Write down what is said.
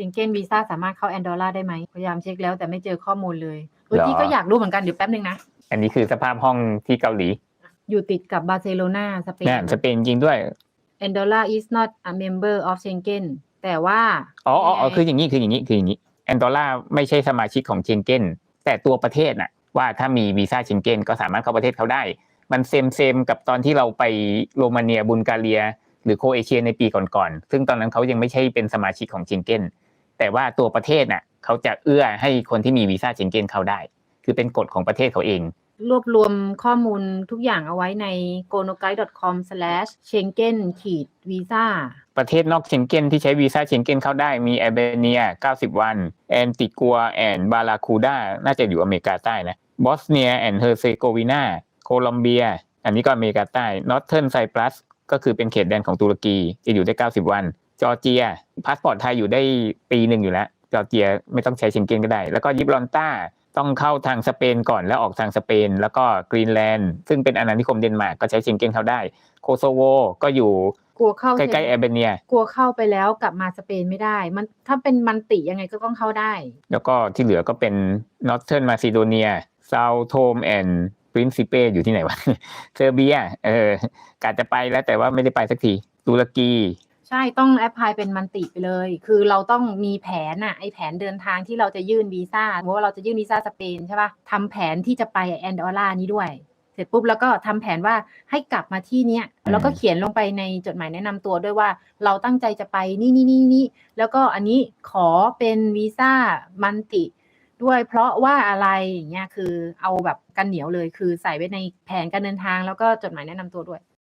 เชงเก้นวีซ่าสามารถเข้าแอนดอร่าได้ไหมพยายามเช็คแล้วแต่ไม่เจอข้อมูลเลยเออหรอที่ก็อยากรู้เหมือนกันเดี๋ยวแป๊บนึงนะ อันนี้คือสภาพห้องที่เกาหลี อยู่ติดกับบาร์เซโลนาสเปนเนี่ยสเปนจริงด้วย Andorra is not a member of Schengen แต่ว่า อ๋ออ๋ออ๋อยังไงคืออย่างนี้คืออย่างนี้คืออย่างนี้แอนดอร่าไม่ใช่สมาชิกของเชงเก้นแต่ตัวประเทศน่ะว่าถ้ามีวีซ่าเชงเก้นก็สามารถเข้าประเทศเขาได้ มันเซมเซมกับตอนที่เราไปโรมาเนียบุลการียหรือโครเอเชียในปีก่อนๆ ซึ่งตอนนั้นเขายังไม่ใช่เป็นสมาชิกของเชงเก้น แต่ว่าตัวประเทศน่ะเขาจะเอื้อให้คนที่มีวีซ่าเชงเก้นเข้าได้ คือเป็นกฎของประเทศเขาเอง รวบรวมข้อมูลทุกอย่างเอาไว้ใน gonoguide.com/schengen-visa ประเทศนอกเชงเก้นที่ใช้วีซ่าเชงเก้นเข้าได้มีแอลเบเนีย 90 วัน แอนติกัวแอนบาราคูดาน่าจะอยู่อเมริกาใต้นะบอสเนียแอนเฮอร์เซโกวีนาโคลอมเบีย อันนี้ก็อเมริกาใต้นอร์เทิร์นไซปรัสก็คือเป็นเขตแดนของตุรกีจะอยู่ได้ 90 วัน จอร์เจียพาสปอร์ตไทยอยู่ได้ปีหนึ่งอยู่แล้ว จอร์เจียไม่ต้องใช้เชงเก้นก็ได้ แล้วก็ยิบรอนต้าต้องเข้าทางสเปนก่อนแล้วออกทางสเปน แล้วก็กรีนแลนด์ซึ่งเป็นอาณานิคมเดนมาร์กก็ใช้เชงเก้นเข้าได้ โคโซโวก็อยู่กลัวเข้าใกล้ๆแอลเบเนีย กลัวเข้าไปแล้วกลับมาสเปนไม่ได้ มันถ้าเป็นมันติยังไงก็ต้องเข้าได้ แล้วก็ที่เหลือก็เป็น Northern Macedonia South Tome and Principe อยู่ที่ไหนวะเซอร์เบียเออกาจะไปแล้วแต่ว่าไม่ได้ไปสักทีตุรกี ใช่ต้องแอพพลายเป็นมันติไปเลย คือเราต้องมีแผนอะไอแผนเดินทางที่เราจะยื่นวีซ่าสมมติว่าเราจะยื่นวีซ่าสเปนใช่ปะทำแผนที่จะไปแอนดอร่านี้ด้วย เสร็จปุ๊บแล้วก็ทำแผนว่าให้กลับมาที่เนี้ยอืมแล้วก็เขียนลงไปในจดหมายแนะนำตัวด้วยว่าเราตั้งใจจะไปนี่นี่นี่นี่แล้วก็อันนี้ขอเป็นวีซ่ามันติด้วยเพราะว่าอะไรอย่างเงี้ยคือเอาแบบกันเหนียวเลยคือใส่ไว้ในแผนการเดินทางแล้วก็จดหมายแนะนำตัวด้วย